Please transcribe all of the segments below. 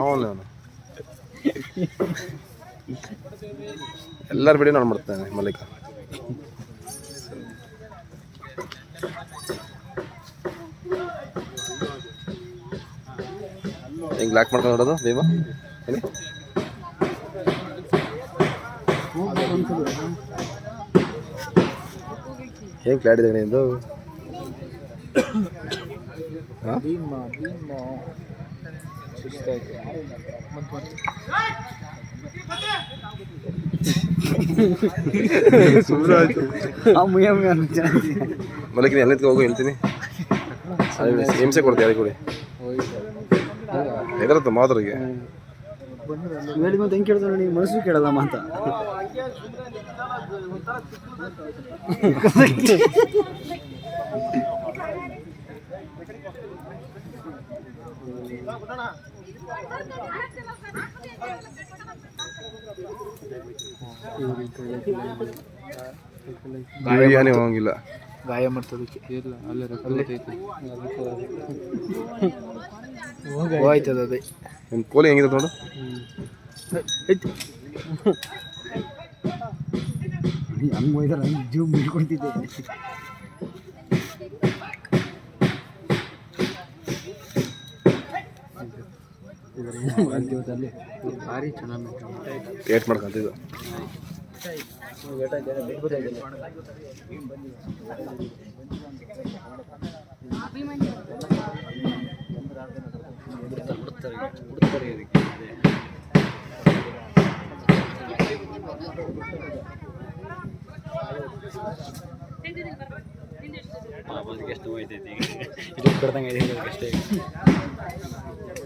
ಅವನು ಅವನು. ಎಲ್ಲರ ಬಿಡಿ ನೋಡಿ ಮಾಡ್ತಾನೆ ಮಲ್ಲಿಕ. ಹಿಂಗ್ ಲಾಕ್ ಮಾಡ್ಕೊಂಡು ನೋಡೋದು ಭೀಮ? ಹೇಳಿ. ಹೇಗೆ ಕ್ಲಾಡ್ ಇದೆ ನಿಂದು? ಹಾಂ ಮಲ್ಲಿಕಿನ ಎಲ್ಲ ಹೋಗು ಹೇಳ್ತೀನಿ. ಹಿಂಸೆ ಕೊಡ್ತೀವಿ ಯಾರಿಗೆ ಕೊಡಿ. ಹೆದರತ್ತ ಮಾದ್ರಿಗೆ ಹೇಳಿ ಮತ್ತೆ ಹೆಂಗೆ ಕೇಳ್ತಾನೆ ನೀವು ಮನಸ್ಸು ಕೇಳಲ್ಲಮ್ಮ ಅಂತ ಬಿರಿಯಾನಿ ಹೋಗಂಗಿಲ್ಲ ಗಾಯ ಮಾಡ್ತದಕ್ಕೆ ಇಲ್ಲ ಅಲ್ಲೇ ಹೋಯ್ತದ ಅದೇ ನಿಮ್ಮ ಕೋಲಿ ಹೆಂಗಿದೆ ನೋಡು ಹಂಗೆ ಹೋಯ್ದಾರ ಜೀವ ಮುಡ್ಕೊಳ್ತಿದ್ದೆ ಭಾರಿ ಚೆನ್ನಾಗಿ ಅಷ್ಟೇ ಎಷ್ಟು ಕೊಕ್ಕೆ ಇದು ಕಿವಿಗಟ್ಟೆ ಹಿಂದಕ್ಕೆ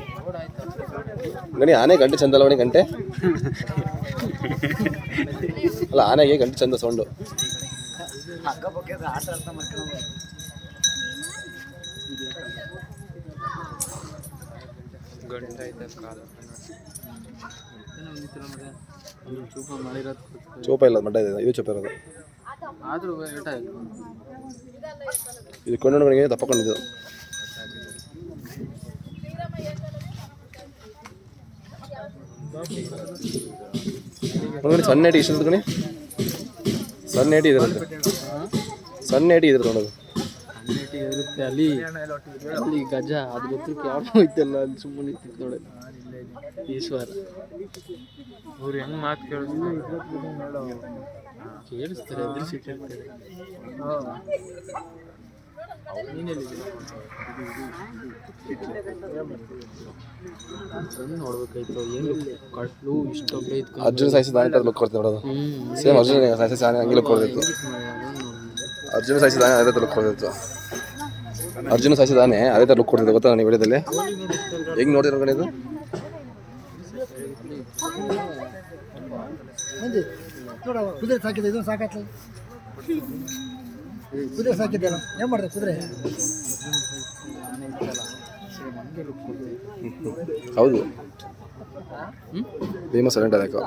ಗಣಿ ಆನೆ ಗಂಟೆ ಚಂದ ಅಲ್ವಣಿ ಗಂಟೆ ಅಲ್ಲ ಆನೆಗೆ ಗಂಟೆ ಚಂದ ಸೌಂಡು ಅಕ್ಕಪಕ್ಕ ಆಟ ಅರ್ಥ ಮಾಡ್ಕೊಂಡು ಗಂಟೆ ಆಯ್ತಾ ಕಾಲ ಒಂದು ಚೂಪ ಮಾಡಿರೋದು ಚೋಪ ಇಲ್ಲ ಮಡ್ಡ ಇದೆ ಇದು ಚೋಪ ಇರೋದು ಆದರೂ ಏಟ ಆಯ್ತು ಇದು ಕೊಂಡೊಂಡಿಗೆ ತಪ್ಪಕೊಂಡಿದ್ದು ನೋಡಿ ಸಣ್ಣ ಏಟಿ ಇಷ್ಟು ಕಣಿ? ಸಣ್ಣ ಏಟಿ ಇದ್ರಂತೆ ಸಣ್ಣ ಏಟಿ ಇದ್ರ ನೋಡೋದು? ಇರುತ್ತೆ ಅಲ್ಲಿ ಅಲ್ಲಿ ಗಜ ಅದು ಗೊತ್ತಿಕ್ಕೆ ಯಾವ ಹೋಯ್ತಲ್ಲ ಅಲ್ಲಿ ಸುಮ್ಮನೆ ನೋಡ ಈಶ್ವರ ಅವ್ರು ಹೆಂಗ್ ಮಾತು ಕೇಳಿದ್ರು ಕೇಳಿಸ್ತಾರೆ ನೋಡ್ಬೇಕಾಯ್ತು ಏನು ಕಟ್ಲು ಇಷ್ಟೊಬ್ಬ ಇತ್ತು ಅರ್ಜುನ್ ಸಾಯಿಸಿದ ಆನೆ ಲುಕ್ ಕೊಡ್ತೀವಿ ನೋಡೋದು ಸೇಮ್ ಅರ್ಜುನ್ ಸಾಯಿಸಿ ಆನೆ ಕೊಡ್ತಿತ್ತು ಅರ್ಜುನ ಸಾಯಿಸಿದ ಆನೆ ಅದೇ ತರ ಕೊಡ್ತಿತ್ತು ಅರ್ಜುನ್ ಸಾಯಿಸಿದ ಆನೆ ಅದೇ ತರ ಲುಕ್ ಕೊಡ್ತಿತ್ತು ಗೊತ್ತಾ ನೀವು ವಿಡಿಯೋದಲ್ಲಿ? ಹೆಂಗ್ ನೋಡಿದ್ರು ಕಡೆ ಇದು? ಸಾಕಿದೆ ಸಾಕಾಯ್ತು ಕುದುರೆ ಸಾಕಿದ್ದಲ್ಲ ಏನು ಮಾಡಿದೆ ಕುದುರೆ? ಹೌದು. ಭೀಮ ಸೈಲೆಂಟ್ ಅದಕ್ಕೆ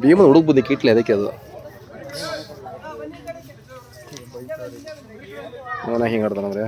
ಭೀಮ ಹುಡುಗ ಬುದ್ಧಿ ಕಿಟ್ಲಿ ಅದಕ್ಕೆ ಅದು. ಅವನ ಹಿಂಗೆ ಆಡ್ತಾನಂದ್ರೆ